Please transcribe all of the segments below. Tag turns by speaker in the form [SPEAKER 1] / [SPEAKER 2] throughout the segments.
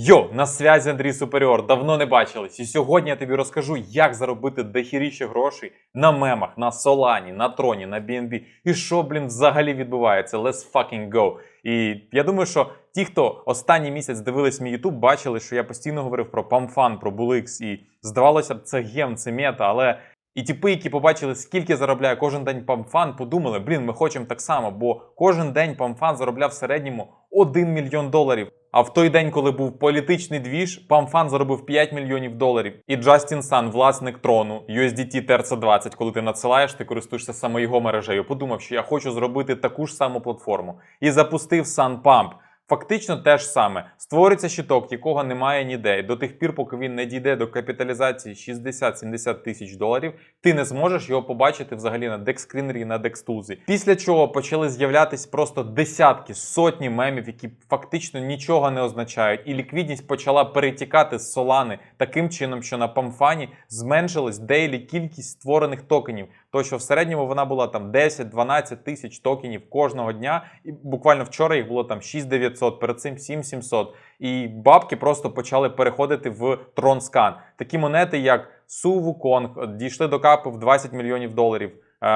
[SPEAKER 1] Йо, на связі Андрій Суперіор, давно не бачились. І сьогодні я тобі розкажу, як заробити дохіріще грошей на мемах, на Солані, на Троні, на BNB. І що, блін, взагалі відбувається. Let's fucking go. І я думаю, що ті, хто останній місяць дивились мій YouTube, бачили, що я постійно говорив про PAMFAN, про BullX. І здавалося б, це гем, це мета, але. І типи, які побачили, скільки заробляє кожен день PAMFAN, подумали, блін, ми хочемо так само, бо кожен день PAMFAN заробляв в середньому 1 мільйон доларів. А в той день, коли був політичний двіж, PAMFAN заробив 5 мільйонів доларів. І Джастін Сан, власник трону, USDT TRC20, коли ти надсилаєш, ти користуєшся саме його мережею. Подумав, що я хочу зробити таку ж саму платформу. І запустив SunPump. Фактично те ж саме. Створиться щиток, якого немає ніде. До тих пір, поки він не дійде до капіталізації 60-70 тисяч доларів, ти не зможеш його побачити взагалі на DexScreener і на DexTools. Після чого почали з'являтись просто десятки, сотні мемів, які фактично нічого не означають, і ліквідність почала перетікати з Solana таким чином, що на Памфані зменшилась дейлі кількість створених токенів. То що в середньому вона була там 10-12 тисяч токенів кожного дня, і буквально вчора їх було там 6900, перед цим 7700. І бабки просто почали переходити в TronScan. Такі монети, як Su Wukong, дійшли до капи в 20 мільйонів доларів. Е,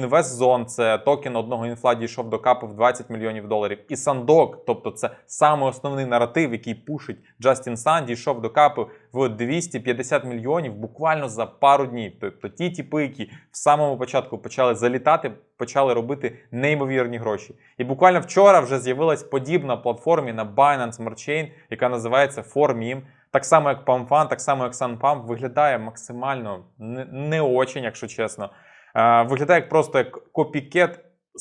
[SPEAKER 1] InvestZone – це токен одного інфла дійшов до капу в 20 мільйонів доларів. І Sandok, тобто це саме основний наратив, який пушить Джастін Сан, дійшов до капу в 250 мільйонів буквально за пару днів. Тобто ті тіпи, які в самому початку почали залітати, почали робити неймовірні гроші. І буквально вчора вже з'явилась подібна платформі на Binance Smart Chain, яка називається 4Meme. Так само, як PAMFAN, так само, як SunPump, виглядає максимально не, не очень, якщо чесно. Е, виглядає як просто як копікет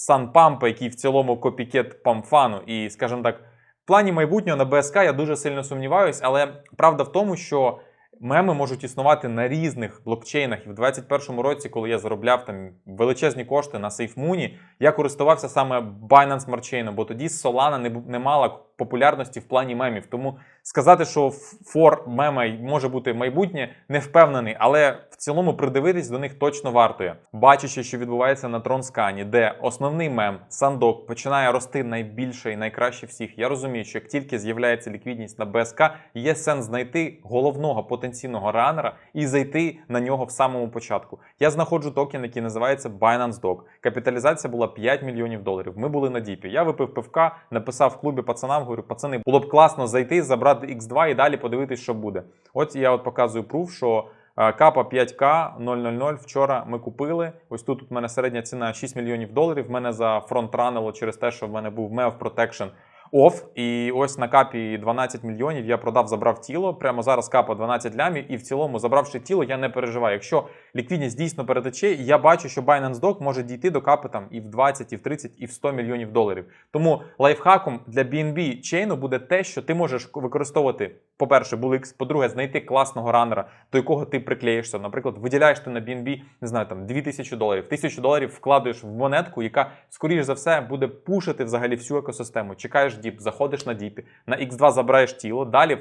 [SPEAKER 1] SunPump, який в цілому копікет PAMFAN. І, скажімо так, в плані майбутнього на БСК я дуже сильно сумніваюсь, але правда в тому, що меми можуть існувати на різних блокчейнах. І в 2021 році, коли я заробляв там величезні кошти на SafeMoon, я користувався саме Binance Smart Chain, бо тоді Solana не мала популярності в плані мемів. Тому сказати, що фор мема може бути майбутнє, не впевнений, але в цілому придивитись до них точно вартує. Бачачи, що відбувається на TronScan, де основний мем Сандок починає рости найбільше і найкраще всіх. Я розумію, що як тільки з'являється ліквідність на БСК, є сенс знайти головного потенційного ранера і зайти на нього в самому початку. Я знаходжу токен, який називається Binance Dog. Капіталізація була 5 мільйонів доларів. Ми були на діпі. Я випив пивка, написав в клубі пацанам, говорю, пацани, було б класно зайти, забрати X2 і далі подивитись, що буде. От я от показую пруф, що е, капа 5К 000 вчора ми купили. Ось тут у мене середня ціна 6 мільйонів доларів. Мене за фронт ранило через те, що в мене був MEV Protection оф. І ось на капі 12 мільйонів я продав, забрав тіло. Прямо зараз капа 12 лямів. І в цілому, забравши тіло, я не переживаю. Якщо ліквідність дійсно перетече, я бачу, що Binance Dog може дійти до капи там і в 20, і в 30, і в 100 мільйонів доларів. Тому лайфхаком для BNB чейну буде те, що ти можеш використовувати, по-перше, BullX, по-друге, знайти класного ранера, до якого ти приклеїшся. Наприклад, виділяєш ти на BNB, не знаю, там 2000 доларів. 1000 доларів вкладуєш в монетку, яка, скоріш за все, буде пушити взагалі всю екосистему. Чекаєш діп, заходиш на діпі, на X2 забираєш тіло, далі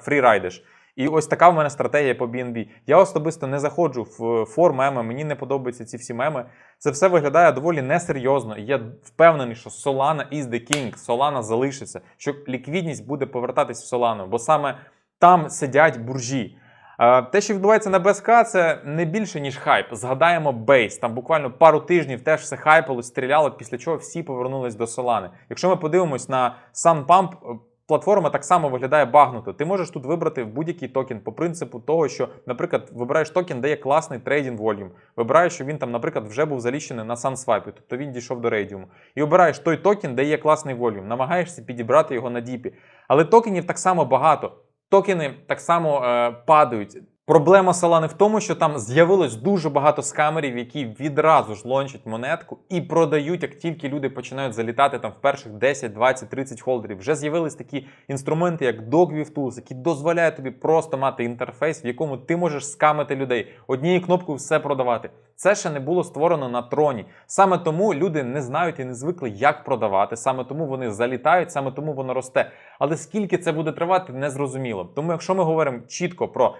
[SPEAKER 1] фрірайдиш. І ось така в мене стратегія по BNB. Я особисто не заходжу в фор меми, мені не подобаються ці всі меми. Це все виглядає доволі несерйозно. І я впевнений, що Solana is the king, Solana залишиться, що ліквідність буде повертатись в Solana, бо саме там сидять буржі. Е, Те, що відбувається на БСК, це не більше, ніж хайп. Згадаємо бейс. Там буквально пару тижнів теж все хайпало, стріляло, після чого всі повернулись до Solana. Якщо ми подивимось на SunPump, е, платформа так само виглядає багнуто. Ти можеш тут вибрати будь-який токен по принципу того, що, наприклад, вибираєш токен, де є класний трейдинг волюм. Вибираєш, що він там, наприклад, вже був залічений на SunSwap, тобто він дійшов до рейдіуму. І обираєш той токен, де є класний волюм. Намагаєшся підібрати його на діпі. Але токенів так само багато. Токени так само е, падають. Проблема Solana в тому, що там з'явилось дуже багато скамерів, які відразу ж лончать монетку і продають, як тільки люди починають залітати там в перших 10, 20, 30 холдерів. Вже з'явились такі інструменти, як Dogwave які дозволяють тобі просто мати інтерфейс, в якому ти можеш скамити людей, однією кнопкою все продавати. Це ще не було створено на троні. Саме тому люди не знають і не звикли, як продавати. Саме тому вони залітають, саме тому воно росте. Але скільки це буде тривати, не зрозуміло. Тому, якщо ми говоримо чітко про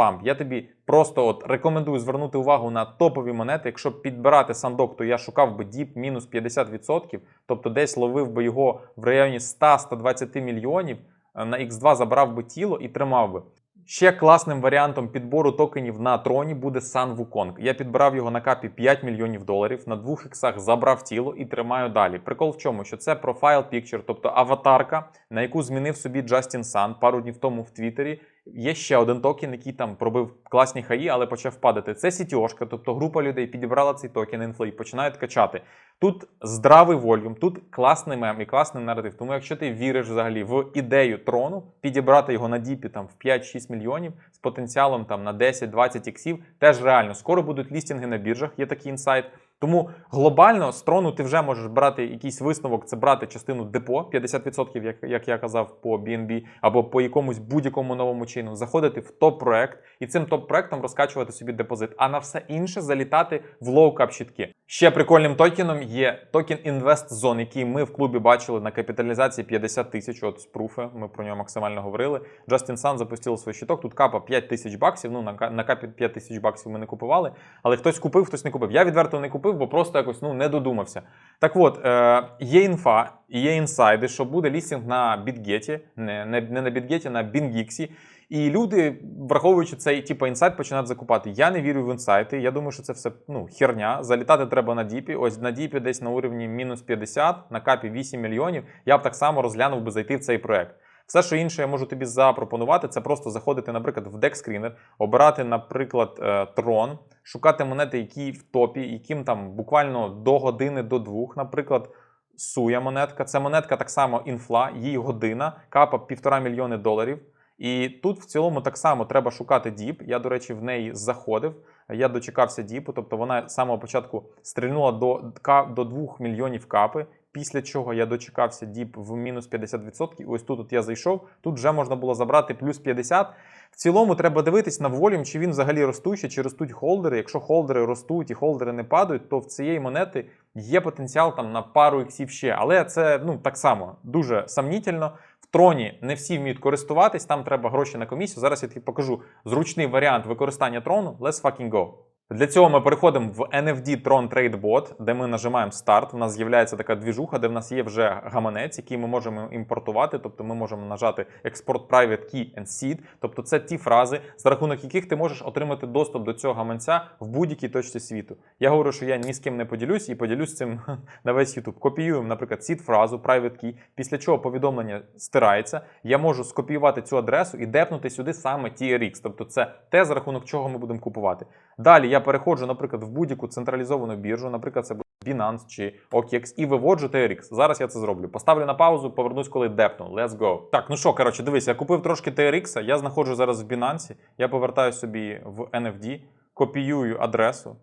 [SPEAKER 1] SunPump, я тобі просто от рекомендую звернути увагу на топові монети. Якщо підбирати Sandok, то я шукав би діп мінус 50%, тобто десь ловив би його в районі 100-120 мільйонів. е, на X2 забрав би тіло і тримав би. Ще класним варіантом підбору токенів на троні буде Sun Wukong. Я підбирав його на капі 5 мільйонів доларів, на двох іксах забрав тіло і тримаю далі. Прикол в чому? Що це профайл picture, тобто аватарка, на яку змінив собі Джастін Сан пару днів тому в Твіттері. Є ще один токен, який там пробив класні хаї, але почав падати. Це сітіошка, тобто група людей підібрала цей токен інфло і починають качати. Тут здравий вольюм, тут класний мем і класний наратив. Тому якщо ти віриш взагалі в ідею трону, підібрати його на діпі там в 5-6 мільйонів з потенціалом там на 10-20 іксів, теж реально. Скоро будуть лістінги на біржах, є такий інсайт. Тому глобально з трону ти вже можеш брати якийсь висновок, це брати частину депо, 50%, як, як я казав, по BNB, або по якомусь будь-якому новому чину, заходити в топ-проект і цим топ-проектом розкачувати собі депозит, а на все інше залітати в лоу-кап щитки. Ще прикольним токеном є токен Invest Zone, який ми в клубі бачили на капіталізації 50 тисяч. От з пруфи, ми про нього максимально говорили. Justin Sun запустили свій щиток. Тут капа 5 тисяч баксів. Ну на на капі 5 тисяч баксів ми не купували, але хтось купив, хтось не купив. Я відверто не купив, бо просто якось ну не додумався. Так от, е, є інфа, є інсайди, що буде лістинг на BitGet, не, не, не на BitGet, на BingX. І люди, враховуючи цей типу інсайт, починають закупати. Я не вірю в інсайти. Я думаю, що це все ну, херня. Залітати треба на діпі. Ось на діпі десь на уровні мінус 50, на капі 8 мільйонів. Я б так само розглянув би зайти в цей проект. Все, що інше я можу тобі запропонувати, це просто заходити, наприклад, в DexScreener, обирати, наприклад, е, Tron, шукати монети, які в топі, яким там буквально до години, до двох, наприклад. Суя монетка. Це монетка так само інфла, їй година, капа півтора мільйони доларів. І тут в цілому так само треба шукати діп. Я, до речі, в неї заходив. Я дочекався діпу, тобто вона з самого початку стрільнула до, до 2 мільйонів капи. Після чого я дочекався діп в мінус 50%. І ось тут от я зайшов. Тут вже можна було забрати плюс 50. В цілому треба дивитись на волюм, чи він взагалі ростучий, чи ростуть холдери. Якщо холдери ростуть і холдери не падають, то в цієї монети є потенціал там на пару іксів ще. Але це ну так само дуже сомнітельно. В троні не всі вміють користуватись, там треба гроші на комісію. Зараз я тобі покажу зручний варіант використання трону. Let's fucking go. Для цього ми переходимо в NFD Tron Trade Bot, де ми нажимаємо старт. У нас з'являється така двіжуха, де в нас є вже гаманець, який ми можемо імпортувати. Тобто ми можемо нажати Export Private Key and Seed. Тобто це ті фрази, за рахунок яких ти можеш отримати доступ до цього гаманця в будь-якій точці світу. Я говорю, що я ні з ким не поділюсь і поділюсь цим на весь YouTube. Копіюємо, наприклад, seed фразу Private Key, після чого повідомлення стирається. Я можу скопіювати цю адресу і депнути сюди саме TRX. Тобто це те, за рахунок чого ми будемо купувати. Далі я переходжу, наприклад, в будь-яку централізовану біржу, наприклад, це буде Binance чи OKX, і виводжу TRX. Зараз я це зроблю. Поставлю на паузу, повернусь, коли депну. Let's go. Так, ну що, коротше, дивись, я купив трошки TRX, я знаходжу зараз в Binance, я повертаю собі в NFD, копіюю адресу.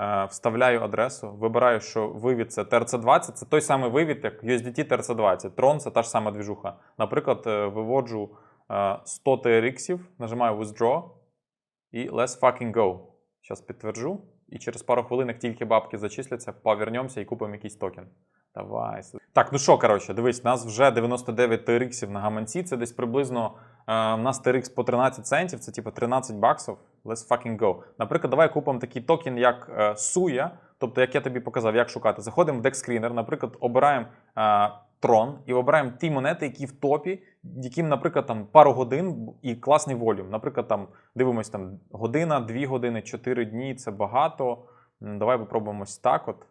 [SPEAKER 1] е, Вставляю адресу, вибираю, що вивід це TRC20, це той самий вивід, як USDT TRC20. Tron це та ж сама двіжуха. Наприклад, е, виводжу е, 100 TRX, нажимаю Withdraw і Let's fucking go. Зараз підтверджу. І через пару хвилин, тільки бабки зачисляться, повернемося і купимо якийсь токен. Давай. Так, ну що, коротше, дивись, нас вже 99 TRX на гаманці. Це десь приблизно е, у нас TRX по 13 центів, це типу 13 баксів. Let's fucking go. Наприклад, давай купимо такий токен, як е, Suya. Тобто, як я тобі показав, як шукати. Заходимо в DexScreener, наприклад, обираємо е, Tron і обираємо ті монети, які в топі, яким, наприклад, там пару годин і класний волюм. Наприклад, там дивимось там година, дві години, чотири дні це багато. Давай попробуємо ось так. От.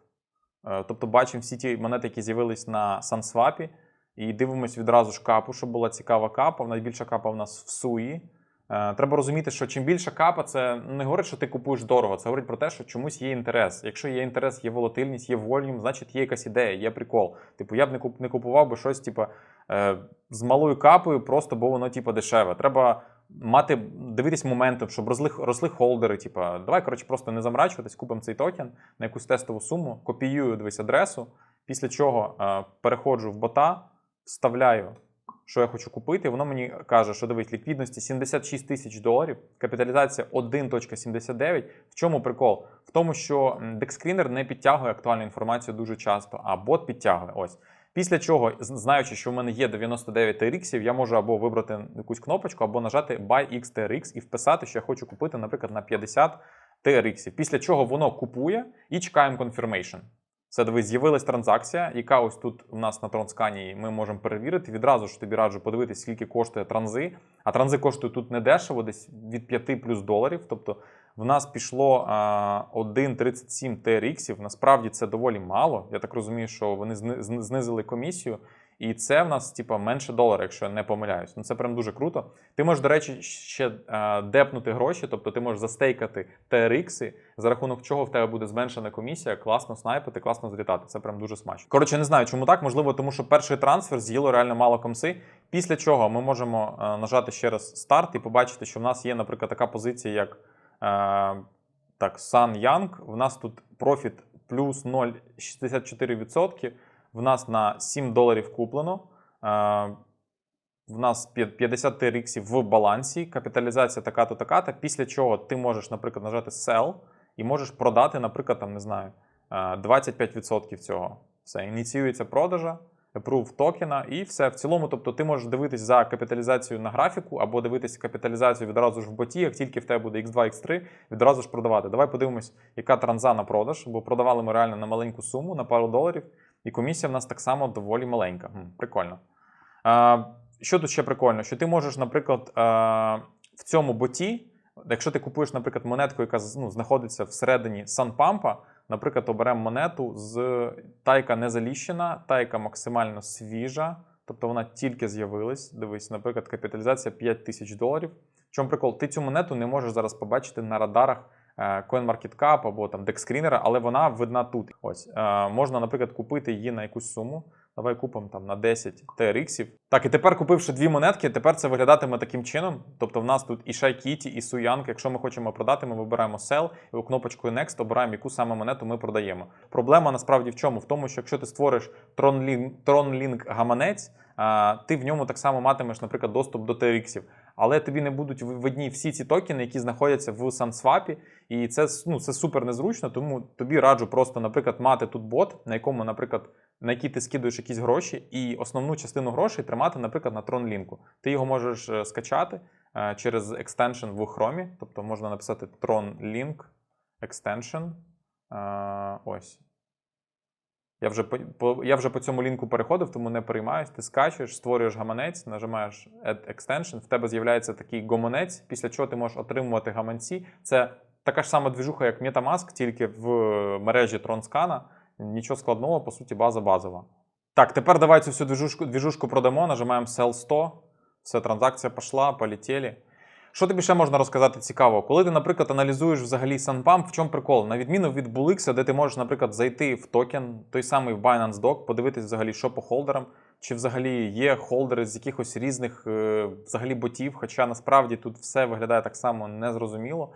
[SPEAKER 1] Е, Тобто бачимо всі ті монети, які з'явились на SunSwap, і дивимось відразу ж капу, щоб була цікава капа. Найбільша капа в нас в Суї. Е, Треба розуміти, що чим більша капа, це не говорить, що ти купуєш дорого. Це говорить про те, що чомусь є інтерес. Якщо є інтерес, є волатильність, є волюм, значить є якась ідея, є прикол. Типу, я б не не купував би щось, типу, е, з малою капою, просто бо воно типу, дешеве. Треба мати дивитись моментом, щоб росли, росли холдери. Типу, давай, коротше, просто не замрачуватись, купимо цей токен на якусь тестову суму, копіюю дивись адресу, після чого е, переходжу в бота, вставляю. Що я хочу купити, воно мені каже, що дивись, ліквідності 76 тисяч доларів, капіталізація 1.79. В чому прикол? В тому, що DexScreener не підтягує актуальну інформацію дуже часто, а бот підтягує. Ось. Після чого, знаючи, що в мене є 99 TRX, я можу або вибрати якусь кнопочку, або нажати Buy X і вписати, що я хочу купити, наприклад, на 50 TRX. Після чого воно купує і чекаємо confirmation. Все, дивись, з'явилась транзакція, яка ось тут у нас на тронскані ми можемо перевірити. Відразу ж тобі раджу подивитися, скільки коштує транзи. А транзи коштують тут не дешево, десь від 5 плюс доларів. Тобто в нас пішло а, 1,37 TRX. Насправді це доволі мало. Я так розумію, що вони зни- зни- знизили комісію. І це в нас, типа, менше долара, якщо я не помиляюсь. Ну це прям дуже круто. Ти можеш, до речі, ще е, депнути гроші, тобто ти можеш застейкати TRX, за рахунок чого в тебе буде зменшена комісія, класно снайпити, класно злітати. Це прям дуже смачно. Коротше, не знаю, чому так. Можливо, тому що перший трансфер з'їло реально мало комси. Після чого ми можемо е, нажати ще раз старт і побачити, що в нас є, наприклад, така позиція, як е, так, Sun Young. В нас тут профіт плюс 0,64%. В нас на 7 доларів куплено. Е, в нас п'я- 50 TRX в балансі, капіталізація така-то така-то, після чого ти можеш, наприклад, нажати Sell і можеш продати, наприклад, там, не знаю, е, 25% цього. Все, ініціюється продажа, approve токена і все. В цілому, тобто ти можеш дивитись за капіталізацію на графіку або дивитись капіталізацію відразу ж в боті, як тільки в тебе буде X2, X3, відразу ж продавати. Давай подивимось, яка транза на продаж, бо продавали ми реально на маленьку суму, на пару доларів, і комісія в нас так само доволі маленька. Прикольно. Що тут ще прикольно? Що ти можеш, наприклад, в цьому боті, якщо ти купуєш, наприклад, монетку, яка ну, знаходиться всередині санпампа, наприклад, оберемо монету з та, яка не заліщена, та, яка максимально свіжа, тобто вона тільки з'явилась. Дивись, наприклад, капіталізація 5 тисяч доларів. В чому прикол? Ти цю монету не можеш зараз побачити на радарах CoinMarketCap або там DexScreener, але вона видна тут. Ось е, можна, наприклад, купити її на якусь суму. Давай купимо там на 10 TRX. Так, і тепер купивши дві монетки, тепер це виглядатиме таким чином. Тобто в нас тут і Шайкіті, і Суянг. Якщо ми хочемо продати, ми вибираємо Sell і кнопочкою Next обираємо, яку саме монету ми продаємо. Проблема насправді в чому? В тому, що якщо ти створиш TronLink, TronLink гаманець, ти в ньому так само матимеш, наприклад, доступ до TRX. Але тобі не будуть ви- видні всі ці токени, які знаходяться в SunSwap, і це, ну, це супер незручно, тому тобі раджу просто, наприклад, мати тут бот, на якому, наприклад, на який ти скидуєш якісь гроші, і основну частину грошей тримати, наприклад, на TronLink. Ти його можеш е, скачати е, через екстеншн в Chrome, тобто можна написати TronLink Extension. Е, Ось. Я вже по, я вже по цьому лінку переходив, тому не переймаюсь. Ти скачуєш, створюєш гаманець, нажимаєш Add Extension, в тебе з'являється такий гомонець, після чого ти можеш отримувати гаманці. Це така ж сама двіжуха, як MetaMask, тільки в мережі TronScan. Нічого складного, по суті, база базова. Так, тепер давай цю всю двіжушку, двіжушку продамо, нажимаємо Sell 100. Все, транзакція пішла, полетіли. Що тобі ще можна розказати цікаво? Коли ти, наприклад, аналізуєш взагалі SunPump, в чому прикол? На відміну від Bulix, де ти можеш, наприклад, зайти в токен, той самий в Binance Doc, подивитись взагалі, що по холдерам, чи взагалі є холдери з якихось різних е, взагалі ботів, хоча насправді тут все виглядає так само незрозуміло.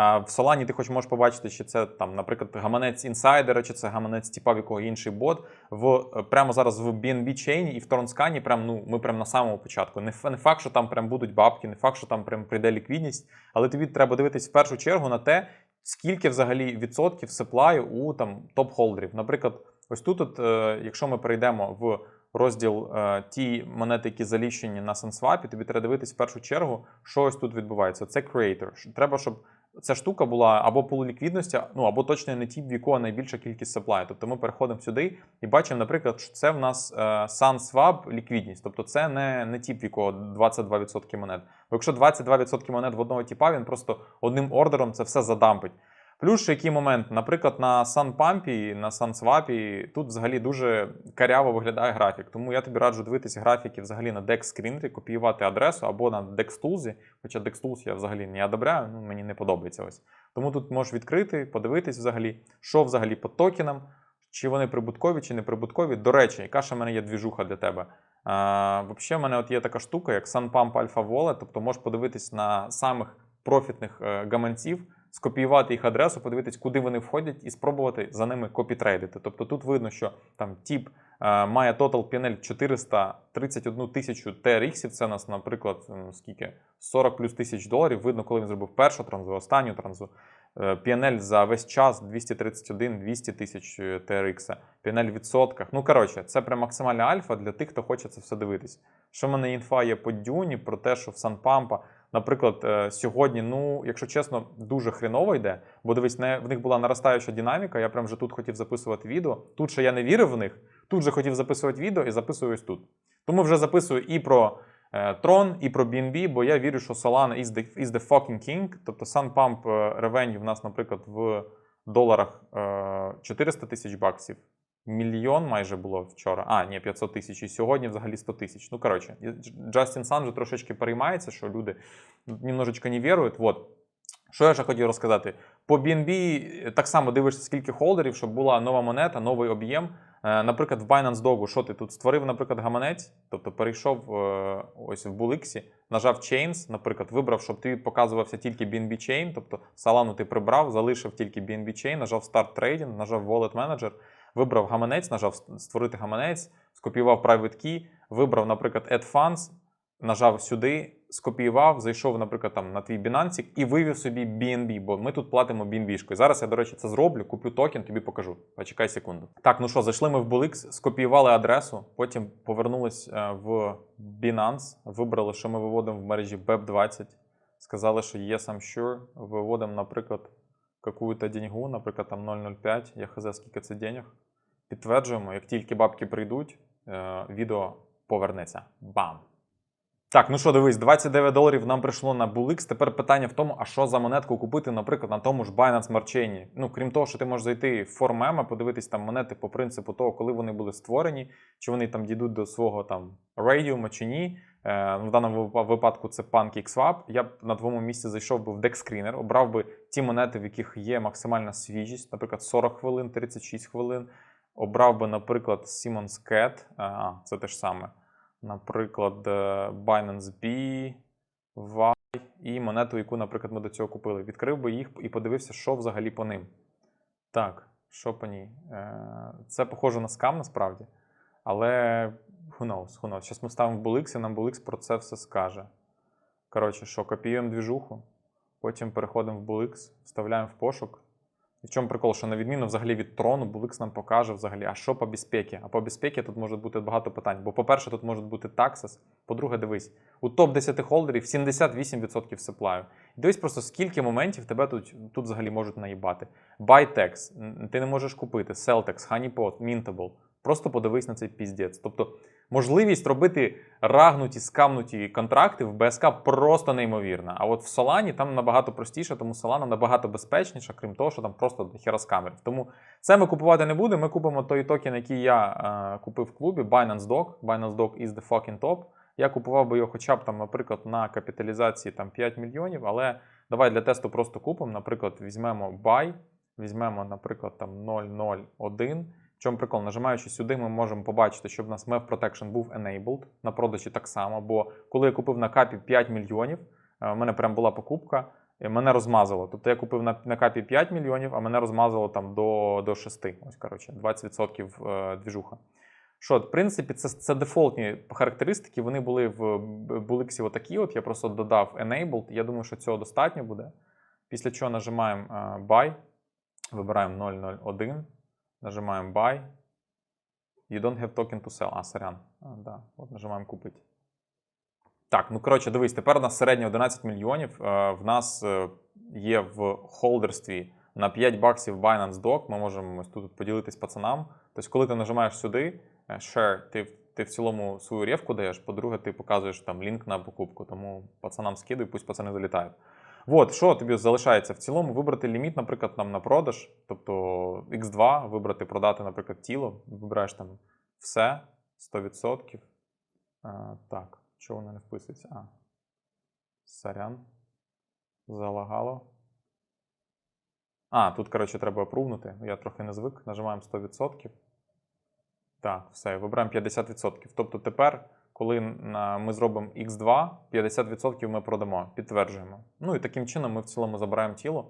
[SPEAKER 1] В Solana ти хоч можеш побачити, чи це там, наприклад, гаманець інсайдера, чи це гаманець типа якого інший бот. В е, прямо зараз в BNB Chain і в Тронскані, прям ну ми прям на самому початку. Не, не факт, що там прям будуть бабки, не факт, що там прям прийде ліквідність, але тобі треба дивитись в першу чергу на те, скільки взагалі відсотків сеплаю у там топ-холдерів. Наприклад, ось тут, от, е, якщо ми перейдемо в розділ е, ті монети, які заліщені на SunSwap, тобі треба дивитись в першу чергу, що ось тут відбувається. Це creator. Треба, щоб ця штука була або полуліквідності, ну або точно не ті, в якого найбільша кількість supply. Тобто ми переходимо сюди і бачимо, наприклад, що це в нас е, SunSwap ліквідність. Тобто це не, не тіп, в якого 22% монет. Бо якщо 22% монет в одного типа, він просто одним ордером це все задампить. Плюс який момент, наприклад, на SunPump, на SunSwap тут взагалі дуже каряво виглядає графік. Тому я тобі раджу дивитися графіки взагалі на DexScreener, копіювати адресу або на DexTools, хоча DexTools я взагалі не одобряю, ну мені не подобається ось. Тому тут можеш відкрити, подивитись взагалі, що взагалі по токенам, чи вони прибуткові, чи не прибуткові. До речі, яка ще в мене є двіжуха для тебе? А, Взагалі, в мене от є така штука, як SunPump Alpha Wallet, тобто можеш подивитись на самих профітних е, гаманців, скопіювати їх адресу, подивитись, куди вони входять, і спробувати за ними копітрейдити. Тобто тут видно, що там тип е, має total PNL 431 тисячу TRX, це нас, наприклад, скільки 40 плюс тисяч доларів. Видно, коли він зробив першу транзу, останню транзу. Е, PNL за весь час 231-200 тисяч е, TRX. PNL в відсотках. Ну, коротше, це прям максимальна альфа для тих, хто хоче це все дивитись. Що в мене інфа є по дюні про те, що в Санпампа Наприклад, е, сьогодні, ну, якщо чесно, дуже хреново йде, бо дивись, не, в них була наростаюча динаміка. Я прям вже тут хотів записувати відео. Тут ще я не вірив в них, тут же хотів записувати відео і записую ось тут. Тому вже записую і про е, Tron, і про BNB, бо я вірю, що Solana is the, is the fucking king. Тобто SunPump е, revenue в нас, наприклад, в доларах е, 400 тисяч баксів. Мільйон майже було вчора. А, ні, 500 тисяч. І сьогодні взагалі 100 тисяч. Ну, коротше, Джастін Сан вже трошечки переймається, що люди немножечко не вірують. Вот. Що я ще хотів розказати? По BNB так само дивишся, скільки холдерів, щоб була нова монета, новий об'єм. Е, Наприклад, в Binance Dog, що ти тут створив, наприклад, гаманець, тобто перейшов е, ось в Bulix, нажав Chains, наприклад, вибрав, щоб тобі показувався тільки BNB Chain, тобто Solana ти прибрав, залишив тільки BNB Chain, нажав Start Trading, нажав Wallet Manager, вибрав гаманець, нажав створити гаманець, скопіював Private Key, вибрав, наприклад, Add Funds, нажав сюди, скопіював, зайшов, наприклад, там на твій Binance і вивів собі BNB, бо ми тут платимо BNB-шкою. Зараз я, до речі, це зроблю, куплю токен, тобі покажу. Почекай секунду. Так, ну що, зайшли ми в Bulix, скопіювали адресу, потім повернулись е, в Binance, вибрали, що ми виводимо в мережі BEP20. Сказали, що yes, I'm sure. Виводимо, наприклад, какую-то деньгу, наприклад, там 0,05, я хз, скільки це денег. Підтверджуємо, як тільки бабки прийдуть, е, відео повернеться. Бам! Так, ну що, дивись, 29 доларів нам прийшло на Bulix. Тепер питання в тому, а що за монетку купити, наприклад, на тому ж Binance Smart Chain. Ну, крім того, що ти можеш зайти в формема, подивитись там монети по принципу того, коли вони були створені, чи вони там дійдуть до свого там радіума чи ні. Е, в даному випадку це PancakeSwap. Я б на твоєму місці зайшов би в DexScreener, обрав би ті монети, в яких є максимальна свіжість, наприклад, 40 хвилин, 36 хвилин. Обрав би, наприклад, Simon's Cat, а, це те ж саме. Наприклад, е, Binance B, Y і монету, яку, наприклад, ми до цього купили. Відкрив би їх і подивився, що взагалі по ним. Так, що по ній? Е, Це похоже на скам насправді. Але who knows, who knows. Зараз ми ставимо в Bulix, і нам Bulix про це все скаже. Коротше, що, копіюємо двіжуху, потім переходимо в Bulix, вставляємо в пошук. І в чому прикол, що на відміну взагалі від трону, Bulix нам покаже взагалі, а що по безпеці. А по безпеці тут може бути багато питань. Бо, по-перше, тут може бути Taxes. По-друге, дивись, у топ-10 холдерів 78% сеплаю. Дивись просто, скільки моментів тебе тут, тут взагалі можуть наїбати. Buytex, ти не можеш купити, Celtex, Honeypot, Mintable. Просто подивись на цей піздець. Тобто можливість робити рагнуті, скамнуті контракти в БСК просто неймовірна. А от в Solana там набагато простіше, тому Solana набагато безпечніша, крім того, що там просто до хіра скамерів. Тому це ми купувати не будемо. Ми купимо той токен, який я е, купив в клубі, Binance Dog. Binance Dog is the fucking top. Я купував би його хоча б там, наприклад, на капіталізації там 5 мільйонів, але давай для тесту просто купимо. Наприклад, візьмемо buy, візьмемо, наприклад, там 0,01. В чому прикол? Нажимаючи сюди, ми можемо побачити, щоб у нас MEV Protection був enabled, на продажі так само. Бо коли я купив на капі 5 мільйонів, е, в мене прям була покупка, і мене розмазало. Тобто я купив на, на капі 5 мільйонів, а мене розмазало там до, до 6. Ось, коротше, 20% е, двіжуха. Що, в принципі, це, це дефолтні характеристики. Вони були в Bulix отакі. От я просто додав enabled. Я думаю, що цього достатньо буде. Після чого нажимаємо е, buy, вибираємо 001. Нажимаем buy. You don't have token to sell. А, сорян. А, да. От нажимаємо купити. Так, ну коротше, дивись, тепер у нас середньо 11 мільйонів. Е, В нас е, є в холдерстві на 5 баксів Binance Doc. Ми можемо ось тут поділитись пацанам. Тобто, коли ти нажимаєш сюди, е, share, ти, ти в цілому свою ревку даєш. По-друге, ти показуєш там лінк на покупку. Тому пацанам скидуй, пусть пацани залітають. От, що тобі залишається? В цілому вибрати ліміт, наприклад, нам на продаж, тобто X2, вибрати, продати, наприклад, тіло, вибираєш там все 100%. А, так, чого воно не вписується? А. Сорян. Залагало. А, тут, коротше, треба опрувнути. Я трохи не звик. Нажимаємо 100%. Так, все, вибираємо 50%. Тобто тепер, коли ми зробимо X2, 50% ми продамо, підтверджуємо. Ну і таким чином ми в цілому забираємо тіло.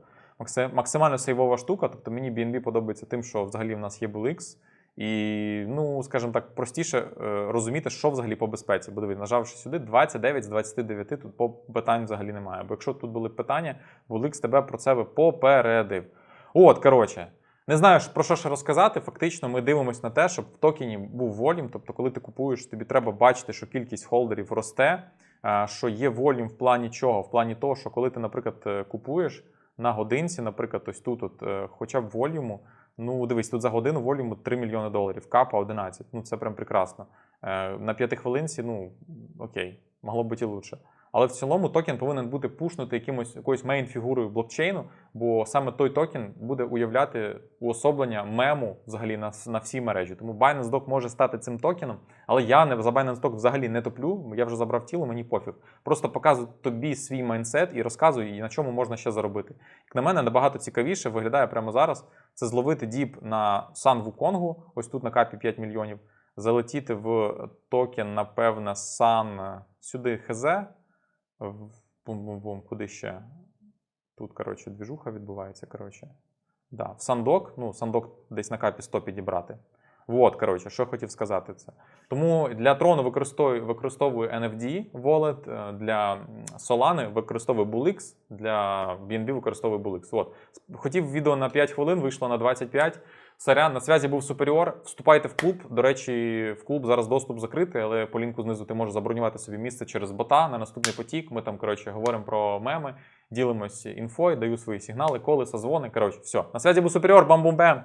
[SPEAKER 1] Максимально сейвова штука. Тобто мені BNB подобається тим, що взагалі в нас є BullX. І, ну, скажімо так, простіше е, розуміти, що взагалі по безпеці. Бо дивись, нажавши сюди, 29 з 29 тут по питань взагалі немає. Бо якщо тут були питання, BullX тебе про це попередив. От, коротше, не знаю, про що ще розказати. Фактично, ми дивимося на те, щоб в токені був волім. Тобто, коли ти купуєш, тобі треба бачити, що кількість холдерів росте. що є волюм в плані чого? В плані того, що коли ти, наприклад, е, купуєш на годинці, наприклад, ось тут, от, е, хоча б волюму, ну дивись, тут за годину волюму 3 мільйони доларів, капа 11. Ну це прям прекрасно. Е, На п'ятихвилинці, ну окей, могло бути і лучше. Але в цілому токен повинен бути пушнутий якимось якоюсь мейн-фігурою блокчейну, бо саме той токен буде уявляти уособлення мему взагалі на, на всій мережі. Тому Binance Doc може стати цим токеном, але я не за Binance Doc взагалі не топлю. Я вже забрав тіло, мені пофіг. Просто показую тобі свій майндсет і розказую, і на чому можна ще заробити. Як на мене, набагато цікавіше виглядає прямо зараз. Це зловити діп на Сан Вуконгу, ось тут на капі 5 мільйонів, залетіти в токен, напевне, Сан сюди ХЗ. Бум-бум-бум, куди ще? Тут, коротше, двіжуха відбувається. Коротше. Да, в сандок, ну, сандок десь на капі 100 підібрати. Вот, коротше, що хотів сказати це. Тому для трону використовую, використовую NFD wallet, е, для Solana використовую BullX, для BNB використовую BullX. От. Хотів відео на 5 хвилин, вийшло на 25. Сорян, на связі був Суперіор. Вступайте в клуб. До речі, в клуб зараз доступ закритий, але по лінку знизу ти можеш забронювати собі місце через бота на наступний потік. Ми там, коротше, говоримо про меми, ділимось інфою, даю свої сигнали, колеса, дзвони. Коротше, все. На связі був Суперіор, бам-бум-бем.